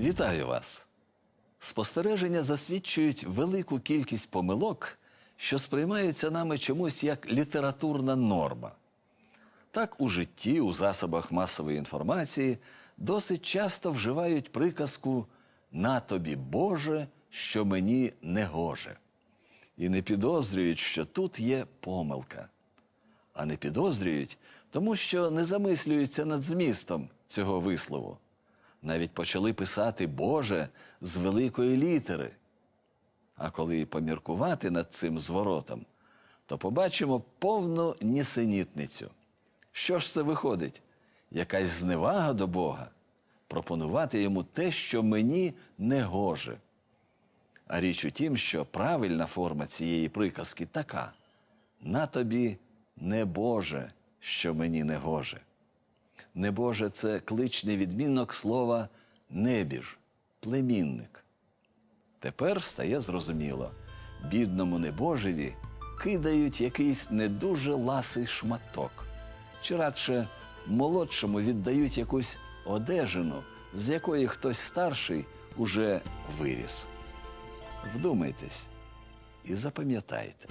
Вітаю вас! Спостереження засвідчують велику кількість помилок, що сприймаються нами чомусь як літературна норма. Так у житті, у засобах масової інформації досить часто вживають приказку на тобі Боже, що мені не гоже. І не підозрюють, що тут є помилка. А не підозрюють, тому що не замислюються над змістом цього вислову. Навіть почали писати Боже з великої літери. А коли поміркувати над цим зворотом, то побачимо повну нісенітницю. Що ж це виходить? Якась зневага до Бога, пропонувати йому те, що мені не гоже. А річ у тім, що правильна форма цієї приказки така: на тобі не Боже, що мені не гоже. Небоже це кличний відмінок слова небіж, племінник. Тепер стає зрозуміло, бідному небожеві кидають якийсь не дуже ласий шматок, чи радше молодшому віддають якусь одежину, з якої хтось старший уже виріс. Вдумайтесь і запам'ятайте.